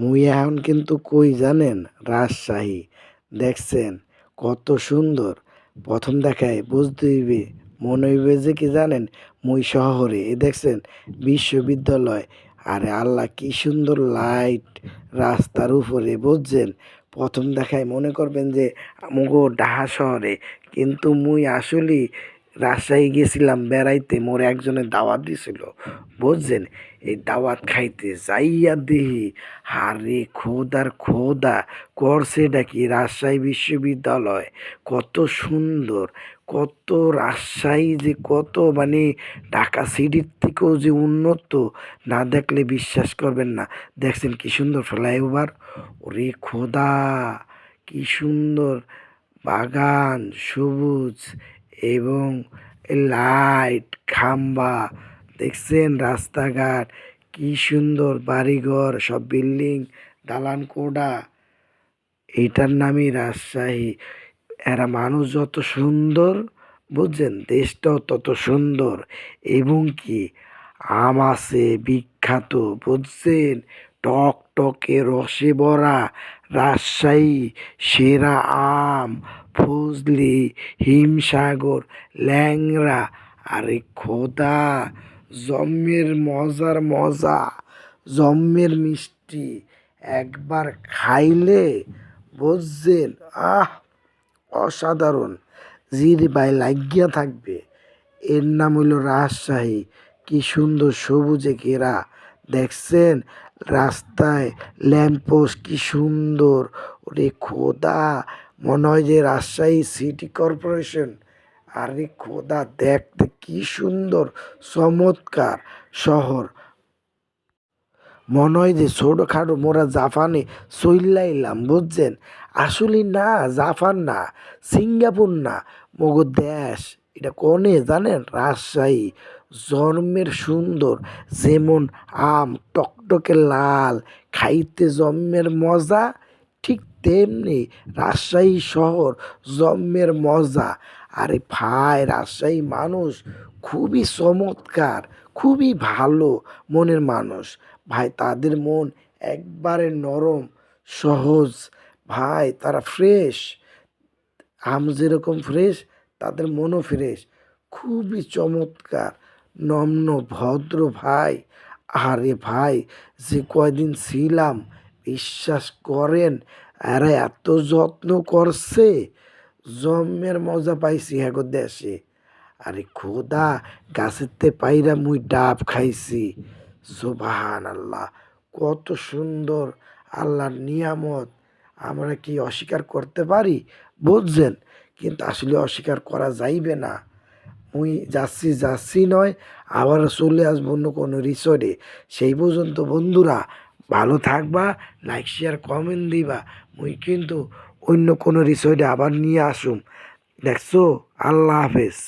মুই এখন কিন্তু কই জানেন, রাজশাহী। দেখছেন, কত সুন্দর। প্রথম দেখায় বুঝতে হইবে, মনে হইবে যে কি জানেন, মুই শহরে। এ দেখছেন, বিশ্ববিদ্যালয়। আরে আল্লাহ, কি সুন্দর লাইট রাস্তার উপরে, বুঝছেন? প্রথম দেখায় মনে করবেন যে আমগো ডাহা শহরে। কিন্তু মুই আসলেই রাজশাহী গেছিলাম বেড়াইতে মোর একজনে দাওয়াত দিছিল। বুঝছেন? এই দাওয়াত খাইতে যাইয়া দেহি হারে খোদার খোদা, করছে ডাকি রাজশাহী বিশ্ববিদ্যালয়? কত সুন্দর, কত রাজশাহী যে কত মানে ঢাকা সিটির থেকেও যে উন্নত, না দেখলে বিশ্বাস করবেন না। দেখছেন কি সুন্দর ফ্লাইওভার? ওরে খোদা, কি সুন্দর বাগান, সবুজ। এবং লাইট, খাম্বা, দেখছেন রাস্তাঘাট, কি সুন্দর বাড়িঘর, সব বিল্ডিং দালান কোডা এইটার নামই রাজশাহী। এরা মানুষ যত সুন্দর, বুঝছেন? দেশটাও তত সুন্দর। এবং কি? আম আছে, বিখ্যাত, বুঝছেন? টক টকে রসে ভরা রাজশাহী, সেরা আম ফজলি, হিমসাগর, ল্যাংড়া, আরে খোদা, জম্মের মজার মজা, জম্মের মিষ্টি, একবার খাইলে বুঝছেন, আহ, অসাধারণ জিহ্বায় লাগিয়া থাকবে। এর নাম হইল রাজশাহী, কি সুন্দর সবুজে ঘেরা, দেখছেন? রাস্তায় ল্যাম্পপোস্ট কি সুন্দর, ওরে খোদা মনে হয় যে রাজশাহী সিটি কর্পোরেশন। আরে খোদা দেখতে কি সুন্দর, চমৎকার শহর। মনে হয় যে ছোটোখাটো মোরা জাপানে চইল্লাইলাম বুঝছেন? আসলে না, জাপান না, সিঙ্গাপুর না। মগো দেশ, এটা কনে জানেন? রাজশাহী। জন্মের সুন্দর, যেমন আম, টকটকে লাল, খাইতে জন্মের মজা। তেমনি রাজশাহী শহর জন্মের মজা। আরে ভাই, রাজশাহী মানুষ খুবই চমৎকার, খুবই ভালো মনের মানুষ। ভাই, তাদের মন একবারে নরম, সহজ। ভাই, তারা ফ্রেশ। আম যেরকম ফ্রেশ, তাদের মনও ফ্রেশ। খুবই চমৎকার, নম্ন, ভদ্র ভাই। আরে ভাই, যে কয়দিন ছিলাম বিশ্বাস করেন? এরা এত যত্ন করছে? জন্মের মজা পাইছি হ্যাগো দেশে। আরে, খোদা, গাছেতে পাইরা মুই ডাব খাইছি। সুবাহান আল্লাহ কত সুন্দর আল্লাহর নিয়ামত। আমরা কি অস্বীকার করতে পারি? বুঝছেন? কিন্তু আসলে অস্বীকার করা যাইবে না। মুই যাচ্ছি যাচ্ছি নয় আবার চলে আসব অন্য কোনো রিসোর্টে সেই পর্যন্ত বন্ধুরা ভালো থাকবা লাইক শেয়ার কমেন্ট দিবা। মুই কিন্তু অন্য কোনো রিসোর্টে আবার নিয়ে আসুম। দেখছ? আল্লাহ হাফেজ।